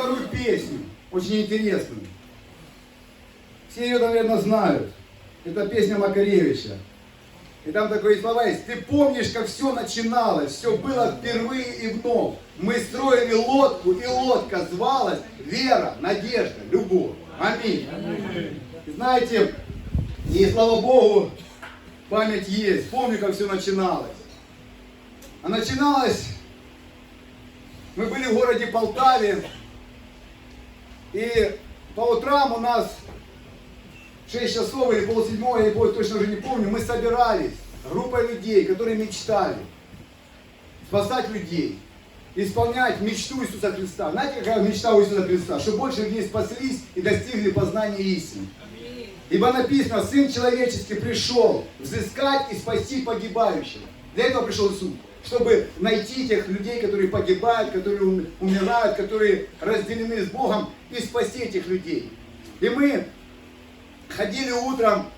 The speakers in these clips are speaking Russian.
старую песню, очень интересную. Все ее, наверное, знают. Это песня Макаревича. И там такое слова есть. Ты помнишь, как все начиналось, все было впервые и вновь. Мы строили лодку, и лодка звалась вера, надежда, любовь. Аминь. И знаете, и слава Богу, память есть. Помню, как все начиналось. А начиналось, мы были в городе Полтаве, и по утрам у нас 6 часов или полседьмого, я точно уже не помню, мы собирались, группа людей, которые мечтали спасать людей, исполнять мечту Иисуса Христа. Знаете, какая мечта у Иисуса Христа? Чтобы больше людей спаслись и достигли познания истины. Ибо написано, Сын Человеческий пришел взыскать и спасти погибающего. Для этого пришел Иисус. Чтобы найти тех людей, которые погибают, которые ум- умирают, которые разделены с Богом, и спасти этих людей. И мы ходили утром,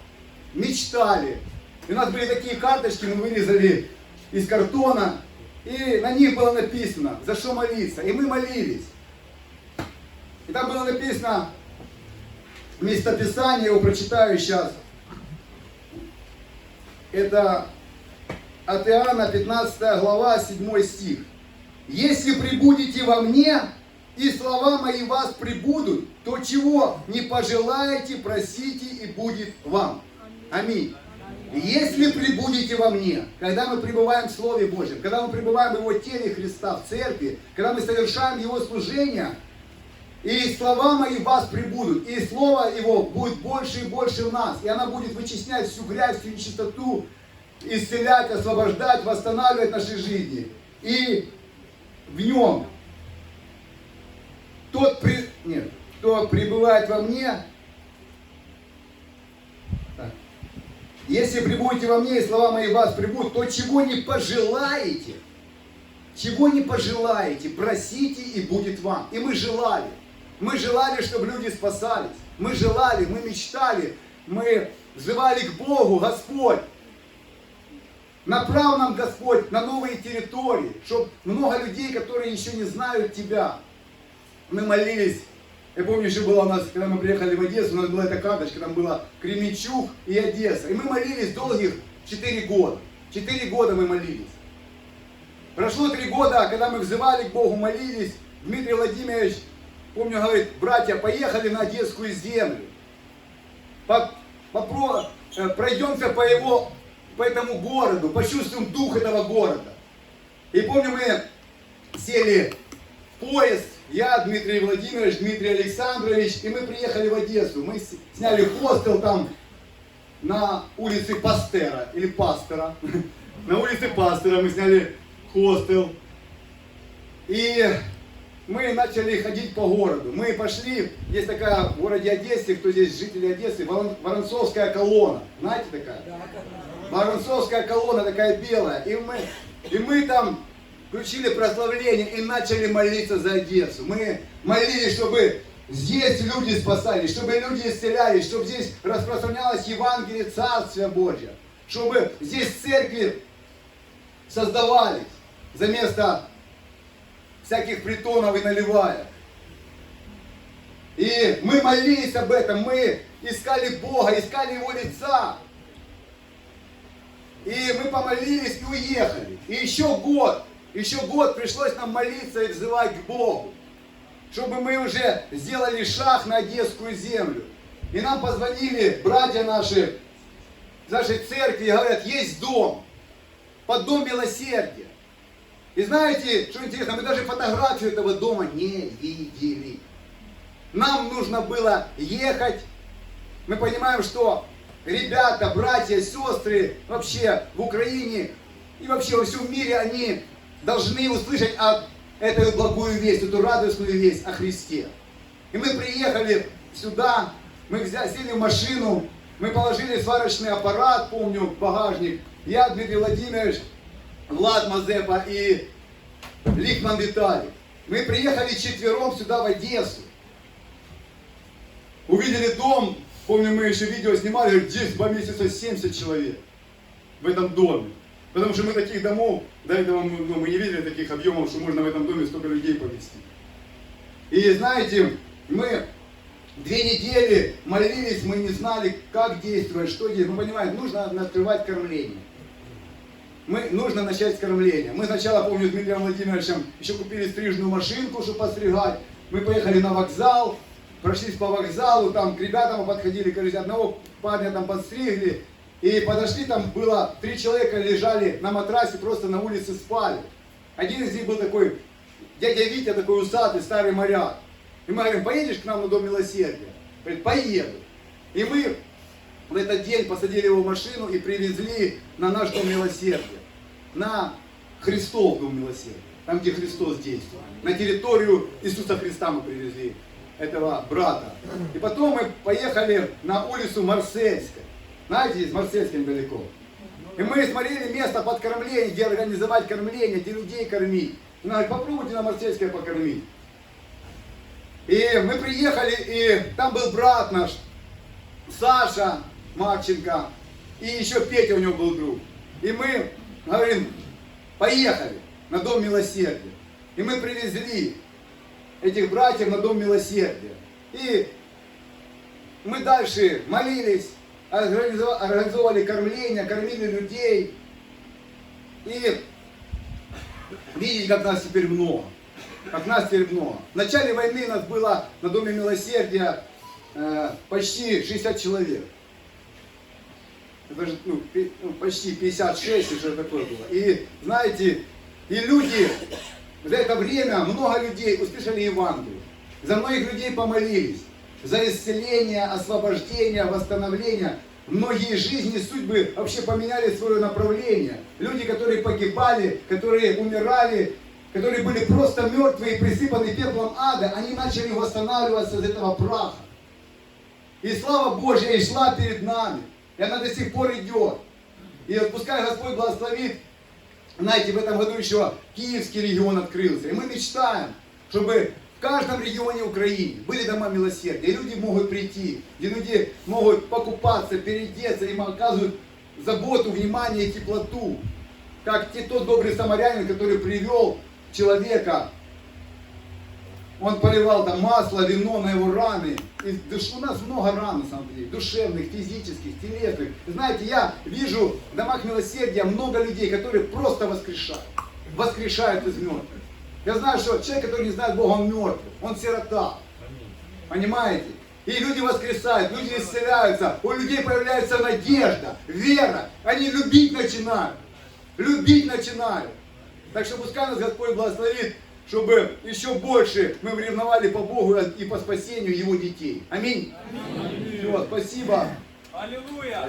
мечтали. И у нас были такие карточки, мы вырезали из картона, и на них было написано, за что молиться. И мы молились. И там было написано, местописание, его прочитаю сейчас. Это от Иоанна 15 глава, 7 стих. Если прибудете во мне, и слова мои вас прибудут, то чего не пожелаете, просите, и будет вам. Аминь. Если прибудете во мне, когда мы пребываем в Слове Божьем, когда мы пребываем в Его теле Христа, в церкви, когда мы совершаем Его служение, и слова мои в вас прибудут, и слово его будет больше и больше в нас, и она будет вычищать всю грязь, всю нечистоту, исцелять, освобождать, восстанавливать наши жизни. И в нем тот, при... Нет, кто пребывает во мне, так. если прибудете во мне, и слова мои в вас прибудут, то чего не пожелаете, чего не пожелаете, просите, и будет вам. И мы желали. Мы желали, чтобы люди спасались. Мы желали, мы мечтали, мы взывали к Богу, Господь. Направь нам, Господь, на новые территории, чтобы много людей, которые еще не знают Тебя. Мы молились. Я помню, еще было у нас, когда мы приехали в Одессу, у нас была эта карточка, там было Кременчуг и Одесса. И мы молились долгих 4 года. 4 года мы молились. Прошло три года, когда мы взывали к Богу, молились, Дмитрий Владимирович, помню, говорит, братья, поехали на Одесскую землю. По- попро- э, пройдемся по его, по этому городу, почувствуем дух этого города. И помню, мы сели в поезд, я, Дмитрий Владимирович, Дмитрий Александрович, и мы приехали в Одессу. Мы сняли хостел там на улице Пастера, или Пастера. На улице Пастера мы сняли хостел. И мы начали ходить по городу. Мы пошли, есть такая в городе Одессе, кто здесь жители Одессы, Ворон- Воронцовская колонна. Знаете такая? Воронцовская колонна такая белая. И мы, и мы там включили прославление и начали молиться за Одессу. Мы молились, чтобы здесь люди спасались, чтобы люди исцелялись, чтобы здесь распространялось Евангелие Царствия Божьего, чтобы здесь церкви создавались за место всяких притонов и наливаек. И мы молились об этом, мы искали Бога, искали Его лица. И мы помолились и уехали. И еще год, еще год пришлось нам молиться и взывать к Богу, чтобы мы уже сделали шаг на Одесскую землю. И нам позвонили братья наши нашей церкви и говорят, есть дом, под дом милосердия. И знаете, что интересно, мы даже фотографию этого дома не видели. Нам нужно было ехать. Мы понимаем, что ребята, братья, сестры вообще в Украине и вообще во всем мире, они должны услышать о эту благую весть, эту радостную весть о Христе. И мы приехали сюда, мы взяли, сели в машину, мы положили сварочный аппарат, помню, в багажник. Я, Дмитрий Владимирович, Влад Мазепа и Ликман Виталий. Мы приехали четвером сюда в Одессу. Увидели дом, помню, мы еще видео снимали, здесь поместится 70 человек в этом доме. Потому что мы таких домов, до этого мы, ну, мы не видели таких объемов, что можно в этом доме столько людей поместить. И знаете, мы две недели молились, мы не знали, как действовать, что делать. Мы понимаем, нужно открывать кормление. Мы, нужно начать с кормления. Мы сначала, помню, с Дмитрием Владимировичем еще купили стрижную машинку, чтобы постригать. Мы поехали на вокзал, прошлись по вокзалу, там к ребятам подходили, короче, одного парня там подстригли. И подошли, там было, три человека лежали на матрасе, просто на улице спали. Один из них был такой, дядя Витя, такой усатый, старый моряк. И мы говорим, поедешь к нам на Дом Милосердия? Говорит, поеду. И мы в этот день посадили его в машину и привезли на наш Дом Милосердия. На Христов Дом Милосердия. Там, где Христос действовал. На территорию Иисуса Христа мы привезли этого брата. И потом мы поехали на улицу Марсельская. Знаете, здесь Марсельская недалеко. И мы смотрели место под кормление, где организовать кормление, где людей кормить. И она говорит, попробуйте на Марсельское покормить. И мы приехали, и там был брат наш, Саша Марченко, и еще Петя у него был друг. И мы говорим, поехали на Дом Милосердия. И мы привезли этих братьев на Дом Милосердия. И мы дальше молились, организова- организовали кормление, кормили людей. И видите, как нас теперь много. Как нас теперь много. В начале войны нас было на Доме Милосердия э, почти 60 человек. Это же ну, ну, почти 56 и что такое было. И знаете, и люди за это время, много людей услышали Евангелие. За многих людей помолились. За исцеление, освобождение, восстановление. Многие жизни, судьбы вообще поменяли свое направление. Люди, которые погибали, которые умирали, которые были просто мертвые и присыпаны пеплом ада, они начали восстанавливаться из этого праха. И слава Божья и шла перед нами. И она до сих пор идет. И пускай Господь благословит знаете, в этом году еще Киевский регион открылся. И мы мечтаем, чтобы в каждом регионе Украины были дома милосердия. И люди могут прийти, где люди могут покупаться, переодеться, им оказывают заботу, внимание и теплоту. Как те, тот добрый самарянин, который привел человека, он поливал там масло, вино на его раны. И у нас много ран, на самом деле, душевных, физических, телесных. Знаете, я вижу в домах милосердия много людей, которые просто воскрешают. Воскрешают из мертвых. Я знаю, что человек, который не знает Бога, он мертв. Он сирота. Понимаете? И люди воскресают, люди исцеляются, у людей появляется надежда, вера. Они любить начинают. Любить начинают. Так что пускай нас Господь благословит, чтобы еще больше мы ревновали по Богу и по спасению Его детей. Аминь. Все, спасибо. Аллилуйя!